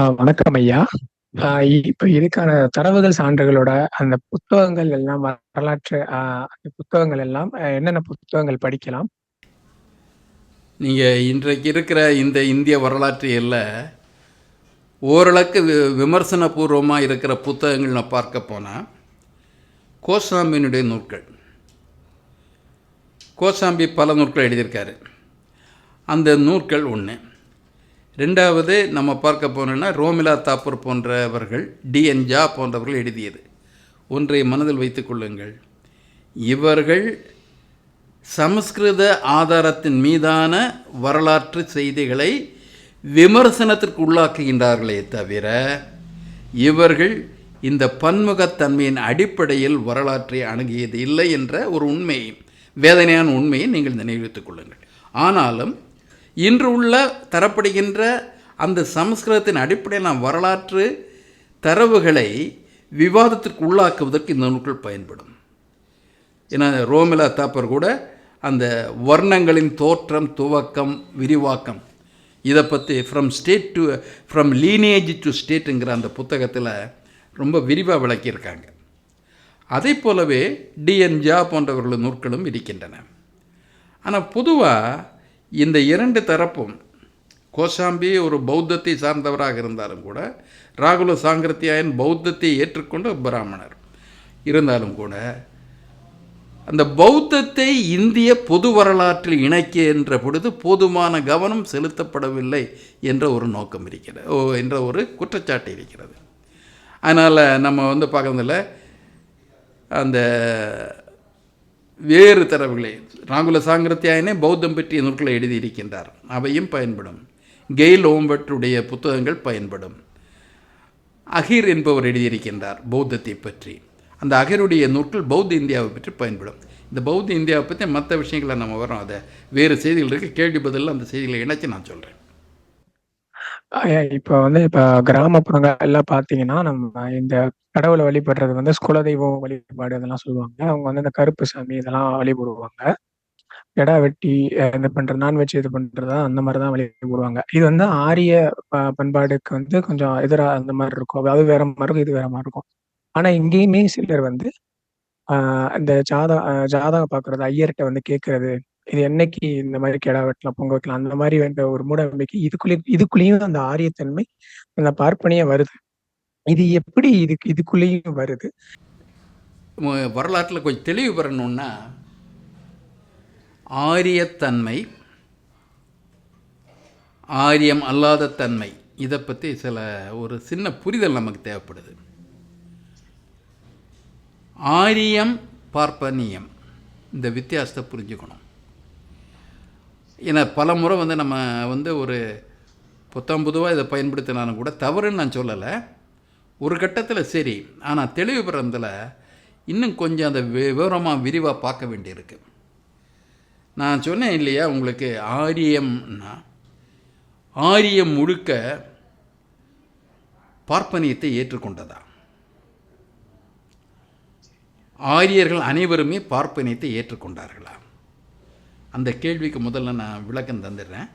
ஆ வணக்கம் ஐயா. இப்போ இப்ப இதுக்கான தரவுகள், சான்றுகளோட அந்த புத்தகங்கள் எல்லாம் வரலாற்று அந்த புத்தகங்கள் எல்லாம் என்னென்ன புத்தகங்கள் படிக்கலாம்? நீங்க இன்றைக்கு இருக்கிற இந்த இந்திய வரலாற்றியல்ல ஓரளவுக்கு வி இருக்கிற புத்தகங்கள் நான் பார்க்க போனால் கோசாம்பியினுடைய நூல்கள். கோசாம்பி பல நூல்கள் எழுதியிருக்காரு. அந்த நூல்கள் ஒன்று ரெண்டாவது நம்ம பார்க்க போனோம்னா, ரோமிலா தாப்பூர் போன்றவர்கள், டி.என். ஜா போன்றவர்கள் எழுதியது. ஒன்றை மனதில் வைத்துக்கொள்ளுங்கள் இவர்கள் சமஸ்கிருத ஆதாரத்தின் மீதான வரலாற்று செய்திகளை விமர்சனத்திற்கு உள்ளாக்குகின்றார்களே தவிர, இவர்கள் இந்த பன்முகத்தன்மையின் அடிப்படையில் வரலாற்றை அணுகியது இல்லை என்ற ஒரு உண்மையை வேதனையான உண்மையை நீங்கள் நினைவித்துக் கொள்ளுங்கள். ஆனாலும், இன்று உள்ள தரப்படுகின்ற அந்த சமஸ்கிருதத்தின் அடிப்படையிலான வரலாற்று தரவுகளை விவாதத்திற்கு உள்ளாக்குவதற்கு இந்த நூல்கள் பயன்படும். ஏன்னா, ரோமிலா தாப்பர் கூட அந்த வர்ணங்களின் தோற்றம், துவக்கம், விரிவாக்கம் இதை பற்றி from state to from lineage to ஸ்டேட்டுங்கிற அந்த புத்தகத்தில் ரொம்ப விரிவாக விளக்கியிருக்காங்க. அதைப் போலவே டிஎன்ஜா போன்றவர்கள் நூல்களும் இருக்கின்றன. ஆனால் பொதுவாக இந்த இரண்டு தரப்பும் கோசாம்பி ஒரு பௌத்தத்தை சார்ந்தவராக இருந்தாலும் கூட, ராகுல சாங்கிரத்தியாயன் பௌத்தத்தை ஏற்றுக்கொண்ட பிராமணர். இருந்தாலும் கூட, அந்த பௌத்தத்தை இந்திய பொது வரலாற்றில் இணைக்கின்ற பொழுது போதுமான கவனம் செலுத்தப்படவில்லை என்ற ஒரு நோக்கம் இருக்கிறது. ஓ என்ற ஒரு குற்றச்சாட்டு இருக்கிறது. அதனால் நம்ம வந்து பார்க்கறதில்ல, அந்த வேறு தரவுகளை ராகுல சாங்கிரத்தியாயனே பௌத்தம் பற்றிய நூல்களை எழுதியிருக்கின்றார். அவையும் பயன்படும். கெயில் ஓம்பட்டுடைய புத்தகங்கள் பயன்படும். அகிர் என்பவர் எழுதியிருக்கின்றார் பௌத்தத்தை பற்றி. அந்த அகிருடைய நூல்கள் பௌத்த இந்தியாவை பற்றி பயன்படும். இந்த பௌத்த இந்தியாவை பற்றி மற்ற விஷயங்களை நம்ம வரோம். அதை வேறு செய்திகள் இருக்குது கேள்வி பதிலில் அந்த செய்திகளை இணைச்சி நான் சொல்கிறேன் இப்போ இப்ப வந்து இப்ப கிராமப்புறங்கள்ல பார்த்தீங்கன்னா, நம்ம இந்த கடவுளை வழிபடுறது வந்து குலதெய்வம் வழிபாடு இதெல்லாம் சொல்லுவாங்க. அவங்க வந்து இந்த கருப்பு சாமி இதெல்லாம் வழிபடுவாங்க. இடா வெட்டி இது பண்றது நான்வெஜ் இது பண்றதா அந்த மாதிரி தான் வழிபடுவாங்க. இது வந்து ஆரிய ப பண்பாடுக்கு வந்து கொஞ்சம் எதிராக அந்த மாதிரி இருக்கும். அது வேற மாதிரி இருக்கும். இது வேற மாதிரி இருக்கும். ஆனா இங்கேயுமே சிலர் வந்து ஆஹ் இந்த ஜாத ஜாதகம் பாக்குறது ஐயர்கிட்ட வந்து கேட்கறது, இது என்னைக்கு இந்த மாதிரி கெடா வெட்டலாம், பொங்க வைக்கலாம் அந்த மாதிரி வேண்ட ஒரு மூட நம்பிக்கை இதுக்குள்ளயும் இதுக்குள்ளேயும் அந்த ஆரியத்தன்மை, அந்த பார்ப்பனையே வருது. இது எப்படி இதுக்கு இதுக்குள்ளேயும் வருது? வரலாற்றில் கொஞ்சம் தெளிவு பெறணும்னா, ஆரியத்தன்மை, ஆரியம் அல்லாத தன்மை இதை பத்தி சில ஒரு சின்ன புரிதல் நமக்கு தேவைப்படுது. ஆரியம், பார்ப்பனியம் இந்த வித்தியாசத்தை புரிஞ்சுக்கணும். ஏன்னா பலமுறை வந்து நம்ம வந்து ஒரு புத்தம் புதுவாக இதை பயன்படுத்தினாலும் கூட தவறுன்னு நான் சொல்லலை ஒரு கட்டத்தில் சரி. ஆனால் தெளிவு பெறதுல இன்னும் கொஞ்சம் அந்த விவரமாக விரிவாக பார்க்க வேண்டியிருக்கு. நான் சொன்னேன் இல்லையா உங்களுக்கு ஆரியம்னா, ஆரியம் முழுக்க பார்ப்பனியத்தை ஏற்றுக்கொண்டதா? ஆரியர்கள் அனைவருமே பார்ப்பனியத்தை ஏற்றுக்கொண்டார்களா? அந்த கேள்விக்கு முதல்ல நான் விளக்கம் தந்துடுறேன்.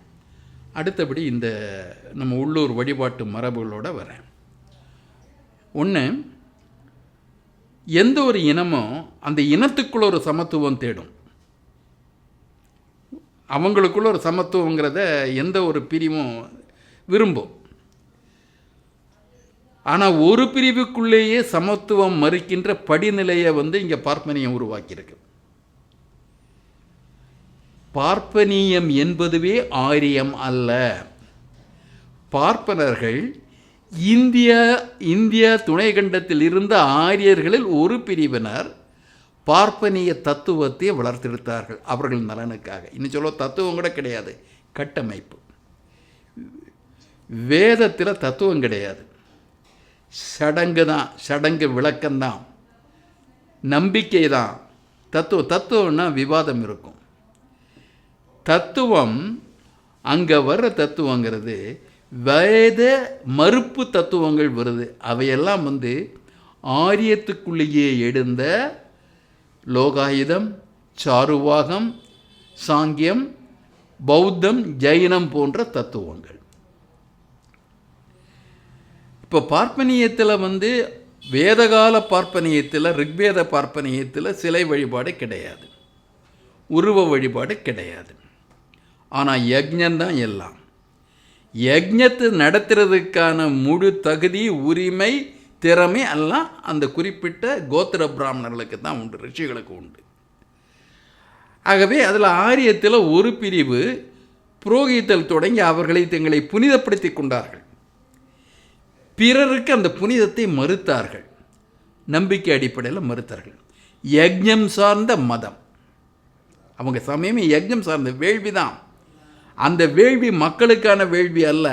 அடுத்தபடி இந்த நம்ம உள்ளூர் வழிபாட்டு மரபுகளோடு வரேன். ஒன்று எந்த ஒரு இனமும் அந்த இனத்துக்குள்ள ஒரு சமத்துவம் தேடும். அவங்களுக்குள்ள ஒரு சமத்துவங்கிறத எந்த ஒரு பிரிவும் விரும்பும். ஆனால் ஒரு பிரிவுக்குள்ளேயே சமத்துவம் மறுக்கின்ற படிநிலையை வந்து இங்கே பார்ப்பனியம் உருவாக்கியிருக்கு. பார்ப்பனியம் என்பதுவே ஆரியம் அல்ல. பார்ப்பனர்கள் இந்தியா இந்தியா துணைக்கண்டத்தில் இருந்த ஆரியர்களில் ஒரு பிரிவினர் பார்ப்பனிய தத்துவத்தை வளர்த்தெடுத்தார்கள். அவர்கள் நலனுக்காக. இன்னும் சொல்ல தத்துவம் கூட கிடையாது. கட்டமைப்பு. வேதத்தில் தத்துவம் கிடையாது. சடங்கு தான். சடங்கு விளக்கம்தான் நம்பிக்கை தான். தத்துவம் தத்துவம்னா விவாதம் இருக்கும். தத்துவம் அங்கே வர்ற தத்துவங்கிறது வேத மறுப்பு தத்துவங்கள் வருது. அவையெல்லாம் வந்து ஆரியத்துக்குள்ளேயே எழுந்த லோகாயுதம், சாருவாகம், சாங்கியம், பௌத்தம், ஜைனம் போன்ற தத்துவங்கள். இப்போ பார்ப்பனியத்தில் வந்து வேதகால பார்ப்பனியத்தில் ரிக்வேத பார்ப்பனியத்தில் சிலை வழிபாடு கிடையாது உருவ வழிபாடு கிடையாது ஆனால் யஜ்யந்தான் எல்லாம். யஜ்யத்தை நடத்துறதுக்கான முழு தகுதி உரிமை திறமை எல்லாம் அந்த குறிப்பிட்ட கோத்திர பிராமணர்களுக்கு தான் உண்டு ரிஷிகளுக்கு உண்டு. ஆகவே அதில் ஆரியத்தில் ஒரு பிரிவு புரோகித்தல் தொடங்கி அவர்களை தங்களை புனிதப்படுத்தி கொண்டார்கள். பிறருக்கு அந்த புனிதத்தை மறுத்தார்கள். நம்பிக்கை அடிப்படையில் மறுத்தார்கள். யஜ்யம் சார்ந்த மதம். அவங்க சமயமே யஜ்யம் சார்ந்த வேள்வி தான் அந்த வேள்வி மக்களுக்கான வேள்வி அல்ல.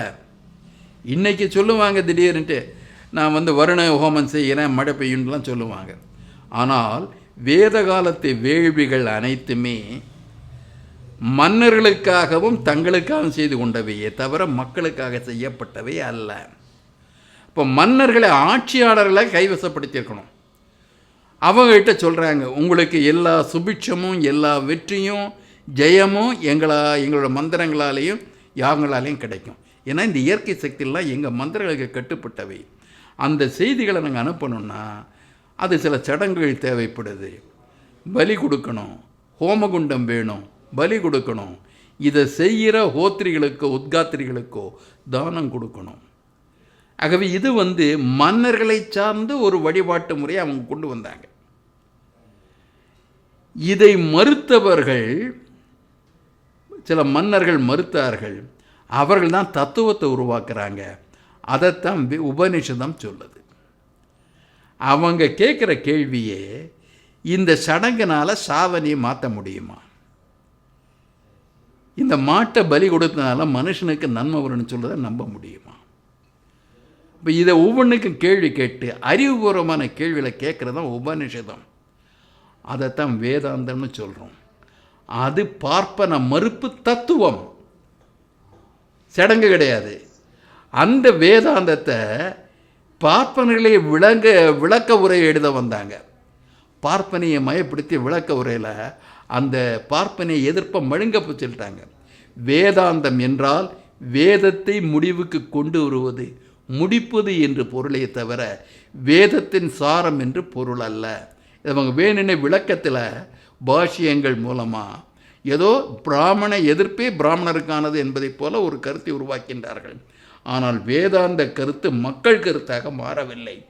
இன்றைக்கி சொல்லுவாங்க திடீர்னுட்டு நான் வந்து வருண ஹோமம் செய்கிறேன் மழை பெய்யும்லாம் சொல்லுவாங்க. ஆனால் வேத காலத்து வேள்விகள் அனைத்துமே மன்னர்களுக்காகவும் தங்களுக்காகவும் செய்து கொண்டவையே தவிர மக்களுக்காக செய்யப்பட்டவை அல்ல. இப்போ மன்னர்களை ஆட்சியாளர்களை கைவசப்படுத்தியிருக்கணும். அவங்ககிட்ட சொல்கிறாங்க உங்களுக்கு எல்லா சுபிட்சமும் எல்லா வெற்றியும் ஜெயமும் எங்களா எங்களோட மந்திரங்களாலேயும் யாகங்களாலேயும் கிடைக்கும். ஏன்னா இந்த இயற்கை சக்தியெல்லாம் எங்கள் மந்திரங்களுக்கு கட்டுப்பட்டவை. அந்த செய்திகளை நாங்கள் அனுப்பணும்னா அது சில சடங்குகள் தேவைப்படுது. பலி கொடுக்கணும். ஹோமகுண்டம் வேணும். பலி கொடுக்கணும். இதை செய்கிற ஹோத்திரிகளுக்கோ உத்காத்திரிகளுக்கோ தானம் கொடுக்கணும். ஆகவே இது வந்து மன்னர்களை சார்ந்து ஒரு வழிபாட்டு முறையை அவங்க கொண்டு வந்தாங்க. இதை மறுத்தவர்கள் சில மன்னர்கள் மறுத்தார்கள். அவர்கள் தான் தத்துவத்தை உருவாக்குறாங்க. அதைத்தான் வி- உபனிஷதம் சொல்லுது. அவங்க கேட்குற கேள்வியே இந்த சடங்கினால் சாவனியை மாற்ற முடியுமா? இந்த மாட்டை பலி கொடுத்தனால மனுஷனுக்கு நன்மை வரும்னு சொல்கிறத நம்ப முடியுமா? இப்போ இதை ஒவ்வொன்றுக்கும் கேள்வி கேட்டு அறிவுபூர்வமான கேள்விகளை கேட்குறது தான் உபனிஷதம் அதைத்தான் வேதாந்தம்னு சொல்கிறோம் அது பார்ப்பன மறுப்பு தத்துவம். சடங்கு கிடையாது. அந்த வேதாந்தத்தை பார்ப்பனர்களை விளங்க விளக்க உரை எழுத வந்தாங்க. பார்ப்பனையை மயப்படுத்தி விளக்க உரையில் அந்த பார்ப்பனை எதிர்ப்பை மழுங்க சொல்லிட்டாங்க வேதாந்தம் என்றால் வேதத்தை முடிவுக்கு கொண்டு வருவது முடிப்பது என்று பொருளே தவிர வேதத்தின் சாரம் என்று பொருள் அல்ல. இவங்க வேணுன்னு விளக்கத்தில் பாஷ்யங்கள் மூலமாக ஏதோ பிராமண எதிர்ப்பே பிராமணருக்கானது என்பதைப் போல ஒரு கருத்தை உருவாக்கின்றார்கள். ஆனால் வேதாந்த கருத்து மக்கள் கருத்தாக மாறவில்லை.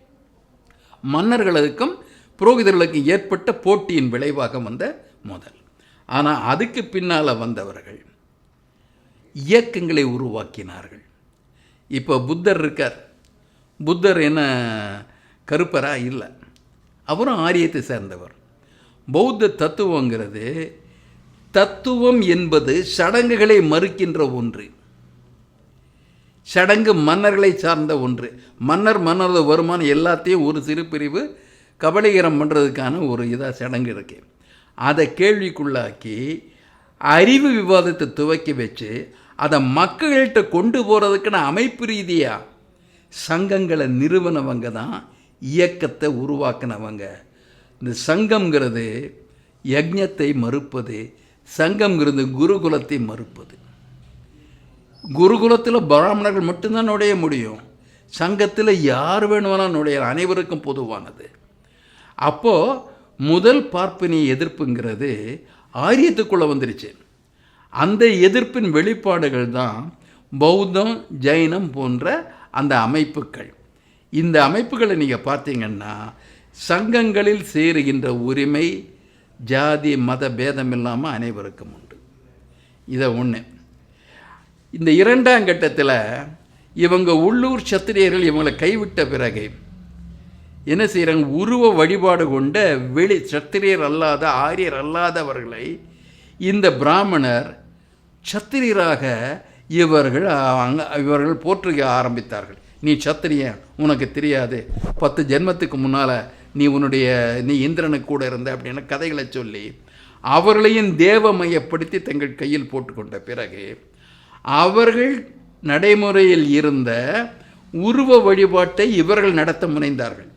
மன்னர்களுக்கும் புரோகிதர்களுக்கும் ஏற்பட்ட போட்டியின் விளைவாக வந்த முதல். ஆனால் அதுக்கு பின்னால் வந்தவர்கள் இயக்கங்களை உருவாக்கினார்கள். இப்போ புத்தர் இருக்கார். புத்தர் என்ன கருப்பரா? இல்லை. அவரும் ஆரியத்தை சேர்ந்தவர். பௌத்த தத்துவங்கிறது தத்துவம் என்பது சடங்குகளை மறுக்கின்ற ஒன்று. சடங்கு மன்னர்களை சார்ந்த ஒன்று. மன்னர் மன்னரது வருமானம் எல்லாத்தையும் ஒரு சிறு பிரிவு கபலீகரம் பண்ணுறதுக்கான ஒரு இதாக சடங்கு இருக்கு. அதை கேள்விக்குள்ளாக்கி அறிவு விவாதத்தை துவக்கி வச்சு அதை மக்கள்கிட்ட கொண்டு போகிறதுக்குன்னு அமைப்பு ரீதியாக சங்கங்களை நிறுவனவங்க தான் இயக்கத்தை உருவாக்குனவங்க. இந்த சங்கம்ங்கிறது யஜ்ஞத்தை மறுப்பது சங்கம்ங்கிறது குருகுலத்தை மறுப்பது. குருகுலத்தில் பிராமணர்கள் மட்டும்தான் நுழைய முடியும். சங்கத்தில் யார் வேணுமானாலும் நுழைய அனைவருக்கும் பொதுவானது. அப்போது முதல் பார்ப்பினி எதிர்ப்புங்கிறது ஆரியத்துக்குள்ளே வந்துருச்சு. அந்த எதிர்ப்பின் வெளிப்பாடுகள் தான் பௌத்தம் ஜைனம் போன்ற அந்த அமைப்புகள். இந்த அமைப்புகளை நீங்கள் பார்த்தீங்கன்னா சங்கங்களில் சேருகின்ற உரிமை ஜாதி மத பேதம் இல்லாமல் அனைவருக்கும் உண்டு. இதை ஒன்று இந்த இரண்டாம் கட்டத்தில் இவங்க உள்ளூர் சத்திரியர்கள் இவங்களை கைவிட்ட பிறகு என்ன செய்கிறாங்க உருவ வழிபாடு கொண்ட வெளி சத்திரியர் அல்லாத ஆரியர் அல்லாதவர்களை இந்த பிராமணர் சத்திரியராக இவர்கள் அங்கே இவர்கள் போற்றுக ஆரம்பித்தார்கள். நீ சத்திரியன் உனக்கு தெரியாது. பத்து ஜென்மத்துக்கு முன்னால் நீ உன்னுடைய நீ இந்திரனுக்கு கூட இருந்த அப்படின்னு கதைகளை சொல்லி அவர்களையும் தேவமயப்படுத்தி தங்கள் கையில் போட்டுக்கொண்ட பிறகு அவர்கள் நடைமுறையில் இருந்த உருவ வழிபாட்டை இவர்கள் நடத்த முனைந்தார்கள்.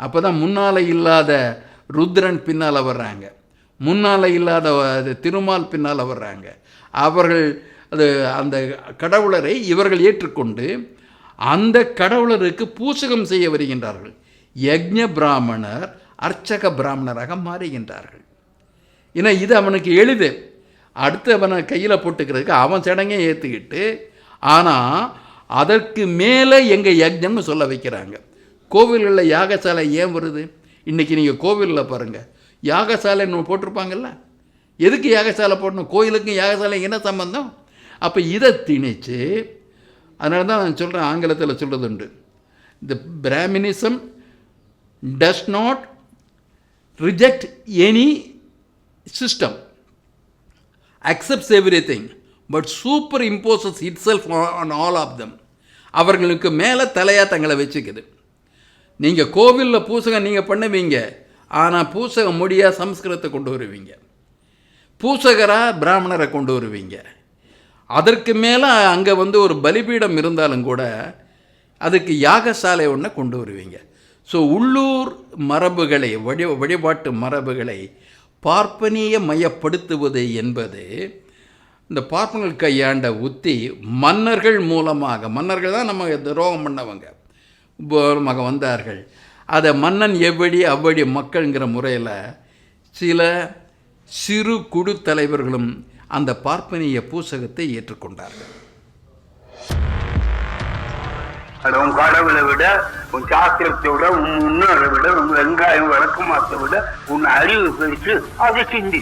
அப்போ தான் முன்னால் இல்லாத ருத்ரன் பின்னால் வர்றாங்க முன்னால் இல்லாத அது திருமால் பின்னால் வர்றாங்க அவர்கள் அது அந்த கடவுளரை இவர்கள் ஏற்றுக்கொண்டு அந்த கடவுளருக்கு பூசகம் செய்ய வருகின்றார்கள். யக்ஞ பிராமணர் அர்ச்சக பிராமணராக மாறுகின்றார்கள். ஏன்னா இது அவனுக்கு எளிது. அடுத்து அவனை கையில் போட்டுக்கிறதுக்கு அவன் சடங்கை ஏற்றுக்கிட்டு ஆனால் அதற்கு மேலே எங்கள் யக்ஞம்னு சொல்ல வைக்கிறாங்க. கோவில்களில் யாகசாலை ஏன் வருது? இன்றைக்கி நீங்கள் கோவிலில் பாருங்கள் யாகசாலைன்னு போட்டிருப்பாங்கல்ல? எதுக்கு யாகசாலை போடணும்? கோயிலுக்கும் யாகசாலை என்ன சம்பந்தம்? அப்போ இதை திணிச்சு அதனால தான் நான் சொல்கிறேன் ஆங்கிலத்தில் சொல்கிறது உண்டு இந்த Brahminism does not reject any system accepts everything but superimposes itself on all of them அவர்களுக்கு மேலே தலையாக தங்களை வச்சுக்குது. நீங்கள் கோவிலில் பூசகம் நீங்கள் பண்ணுவீங்க ஆனால் பூசகம் மொழியாக சம்ஸ்கிருதத்தை கொண்டு வருவீங்க. பூசகராக பிராமணரை கொண்டு வருவீங்க. அதற்கு மேலே அங்கே வந்து ஒரு பலிபீடம் இருந்தாலும் கூட அதுக்கு யாகசாலை ஒன்றை கொண்டு வருவீங்க. ஸோ உள்ளூர் மரபுகளை வழி வழிபாட்டு மரபுகளை பார்ப்பனிய மையப்படுத்துவது என்பது இந்த பார்ப்பனர்கள் கையாண்ட உத்தி மன்னர்கள் மூலமாக மன்னர்கள் தான் நம்ம துரோகம் பண்ணவங்க. மூலமாக வந்தார்கள். அதை மன்னன் எவ்வழி அவ்வழி மக்கள்ங்கிற முறையில் சில சிறு குழு தலைவர்களும் அந்த பார்ப்பனிய பூசகத்தை ஏற்றுக்கொண்டார்கள். அது உன் கடவுளை விட உன் சாஸ்திரத்தை விட உன் முன்னோரை விட உன் வெங்காயம் வழக்கமாத்தை விட உன் அறிவு பெருசு அதை சிந்தி